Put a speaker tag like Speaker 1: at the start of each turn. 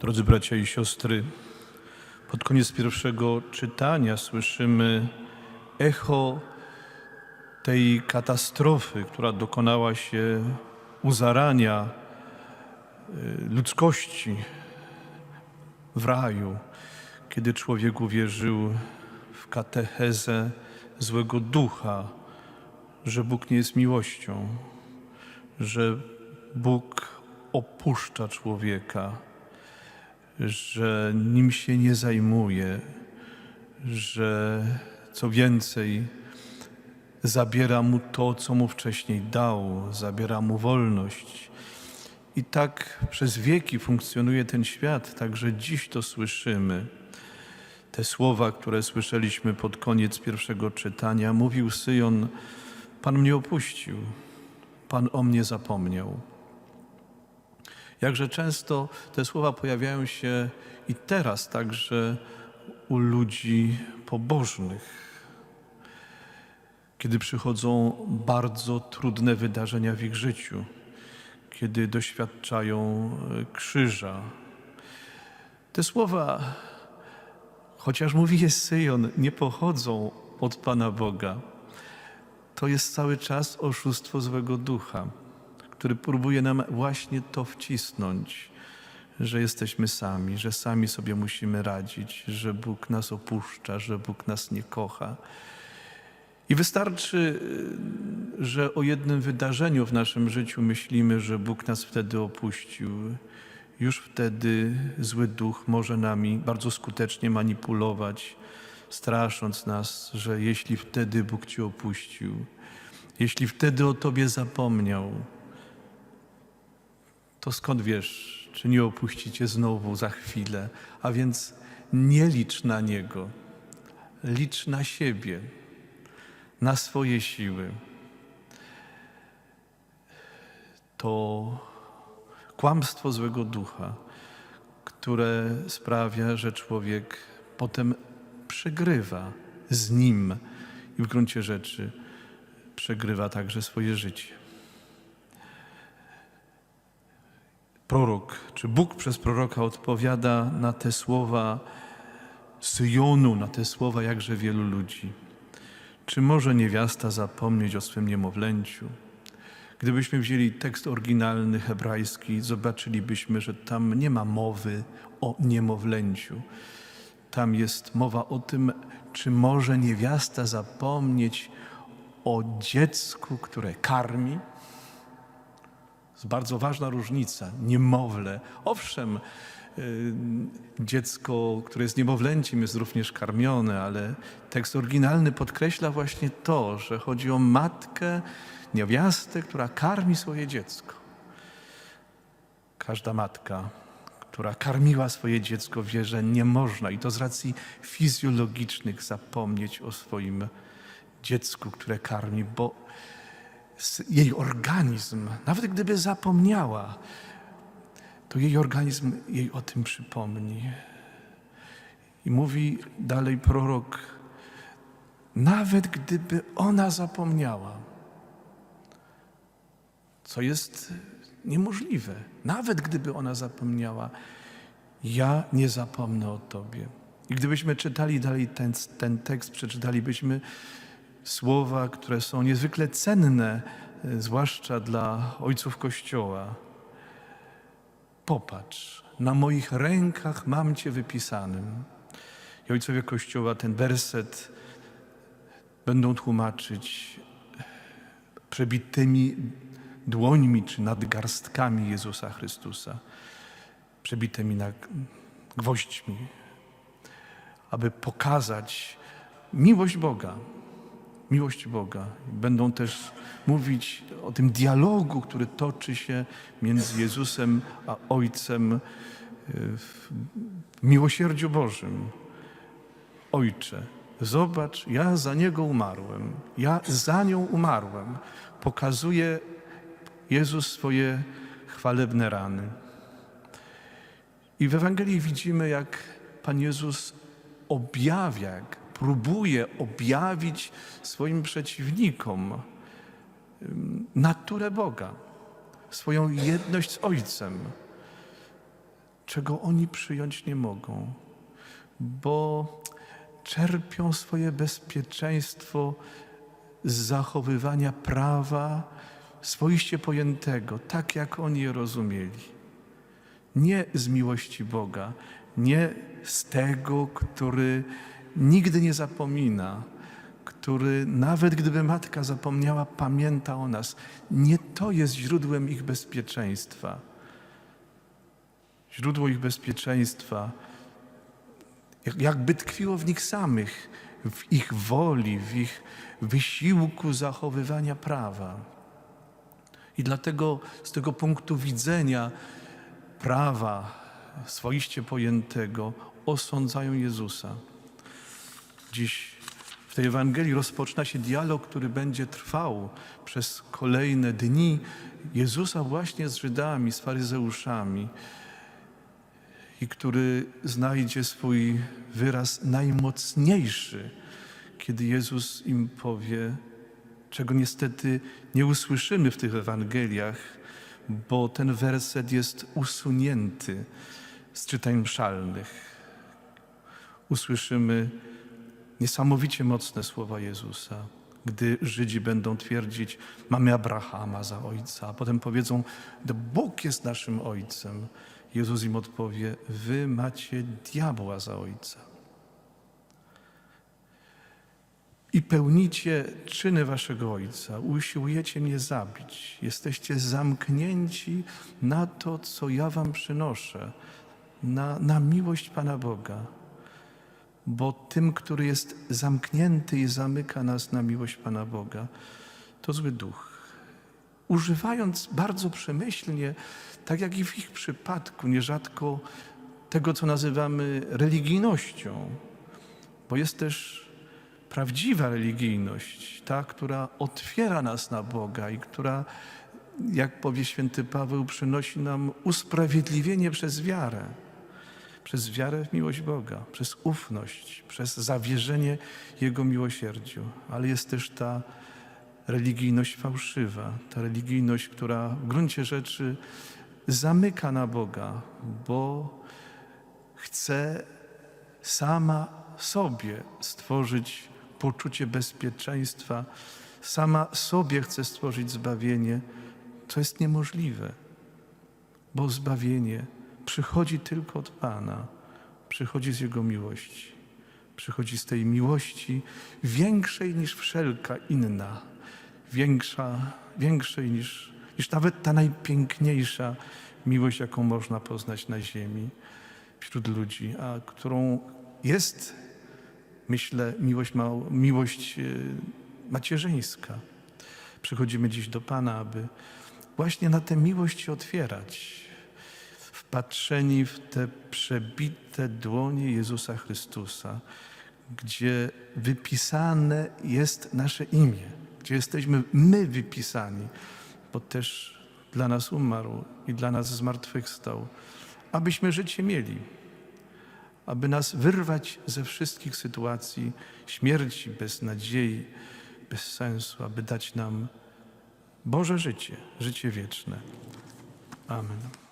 Speaker 1: Drodzy bracia i siostry, pod koniec pierwszego czytania słyszymy echo tej katastrofy, która dokonała się u zarania y, ludzkości w raju, kiedy człowiek uwierzył w katechezę złego ducha, że Bóg nie jest miłością, że Bóg opuszcza człowieka, że nim się nie zajmuje, że co więcej, zabiera mu to, co mu wcześniej dał, zabiera mu wolność. I tak przez wieki funkcjonuje ten świat, także dziś to słyszymy. Te słowa, które słyszeliśmy pod koniec pierwszego czytania, mówił Syjon: Pan mnie opuścił, Pan o mnie zapomniał. Jakże często te słowa pojawiają się i teraz także u ludzi pobożnych, kiedy przychodzą bardzo trudne wydarzenia w ich życiu, kiedy doświadczają e, krzyża. Te słowa, chociaż mówi je Syjon, nie pochodzą od Pana Boga. To jest cały czas oszustwo złego ducha który próbuje nam właśnie to wcisnąć, że jesteśmy sami, że sami sobie musimy radzić, że Bóg nas opuszcza, że Bóg nas nie kocha. I wystarczy, że o jednym wydarzeniu w naszym życiu myślimy, że Bóg nas wtedy opuścił. Już wtedy zły duch może nami bardzo skutecznie manipulować, strasząc nas, że jeśli wtedy Bóg Cię opuścił, jeśli wtedy o Tobie zapomniał, to skąd wiesz, czy nie opuścicie znowu za chwilę? A więc nie licz na Niego, licz na siebie, na swoje siły. To kłamstwo złego ducha, które sprawia, że człowiek potem przegrywa z nim i w gruncie rzeczy przegrywa także swoje życie. Prorok, czy Bóg przez proroka odpowiada na te słowa Syjonu, na te słowa jakże wielu ludzi. Czy może niewiasta zapomnieć o swym niemowlęciu? Gdybyśmy wzięli tekst oryginalny hebrajski, zobaczylibyśmy, że tam nie ma mowy o niemowlęciu. Tam jest mowa o tym, czy może niewiasta zapomnieć o dziecku, które karmi, bardzo ważna różnica. Niemowlę. Owszem, y, dziecko, które jest niemowlęciem, jest również karmione, ale tekst oryginalny podkreśla właśnie to, że chodzi o matkę, niewiastę, która karmi swoje dziecko. Każda matka, która karmiła swoje dziecko, wie, że nie można i to z racji fizjologicznych zapomnieć o swoim dziecku, które karmi, bo jej organizm, nawet gdyby zapomniała, to jej organizm jej o tym przypomni. I mówi dalej prorok, nawet gdyby ona zapomniała, co jest niemożliwe, nawet gdyby ona zapomniała, ja nie zapomnę o Tobie. I gdybyśmy czytali dalej ten, ten tekst, przeczytalibyśmy, słowa, które są niezwykle cenne, e, zwłaszcza dla ojców Kościoła. Popatrz, na moich rękach mam Cię wypisanym. I ojcowie Kościoła ten werset będą tłumaczyć przebitymi dłońmi czy nadgarstkami Jezusa Chrystusa, przebitymi na gwoźdźmi, aby pokazać miłość Boga, miłość Boga. Będą też mówić o tym dialogu, który toczy się między Jezusem a Ojcem e, w miłosierdziu Bożym. Ojcze, zobacz, ja za Niego umarłem, ja za nią umarłem. Pokazuje Jezus swoje chwalebne rany. I w Ewangelii widzimy, jak Pan Jezus objawia, jak próbuje objawić swoim przeciwnikom naturę Boga, swoją jedność z Ojcem. czego oni przyjąć nie mogą, bo czerpią swoje bezpieczeństwo z zachowywania prawa swoiście pojętego, tak jak oni je rozumieli. Nie z miłości Boga, nie z tego, który nigdy nie zapomina, który nawet gdyby matka zapomniała, pamięta o nas. Nie to jest źródłem ich bezpieczeństwa. Źródło ich bezpieczeństwa jak- jakby tkwiło w nich samych, w ich woli, w ich wysiłku zachowywania prawa. I dlatego z tego punktu widzenia prawa swoiście pojętego osądzają Jezusa. Dziś w tej Ewangelii rozpoczyna się dialog, który będzie trwał przez kolejne dni Jezusa właśnie z Żydami, z faryzeuszami i który znajdzie swój wyraz najmocniejszy, kiedy Jezus im powie, czego niestety nie usłyszymy w tych Ewangeliach, bo ten werset jest usunięty z czytań mszalnych. Usłyszymy niesamowicie mocne słowa Jezusa, gdy Żydzi będą twierdzić, mamy Abrahama za ojca, a potem powiedzą, "To Bóg jest naszym ojcem. Jezus im odpowie, wy macie diabła za ojca. I pełnicie czyny waszego ojca, usiłujecie mnie zabić. Jesteście zamknięci na to, co ja wam przynoszę, na, na miłość Pana Boga. Bo tym, który jest zamknięty i zamyka nas na miłość Pana Boga, to zły duch używając bardzo przemyślnie, tak jak i w ich przypadku, nierzadko tego, co nazywamy religijnością, bo jest też prawdziwa religijność, ta, która otwiera nas na Boga i która, jak powie święty Paweł, przynosi nam usprawiedliwienie przez wiarę. Przez wiarę w miłość Boga, przez ufność, przez zawierzenie Jego miłosierdziu. Ale jest też ta religijność fałszywa, ta religijność, która w gruncie rzeczy zamyka na Boga, bo chce sama sobie stworzyć poczucie bezpieczeństwa, sama sobie chce stworzyć zbawienie, co jest niemożliwe, bo zbawienie przychodzi tylko od Pana, przychodzi z Jego miłości, przychodzi z tej miłości większej niż wszelka inna większa, większej niż, niż nawet ta najpiękniejsza miłość, jaką można poznać na ziemi wśród ludzi, a którą jest, myślę, miłość, mał, miłość e, macierzyńska. Przychodzimy dziś do Pana, aby właśnie na tę miłość się otwierać, wpatrzeni w te przebite dłonie Jezusa Chrystusa, gdzie wypisane jest nasze imię gdzie jesteśmy my wypisani, bo też dla nas umarł i dla nas zmartwychwstał, abyśmy życie mieli, aby nas wyrwać ze wszystkich sytuacji śmierci, bez nadziei, bez sensu, aby dać nam Boże życie, życie wieczne. Amen.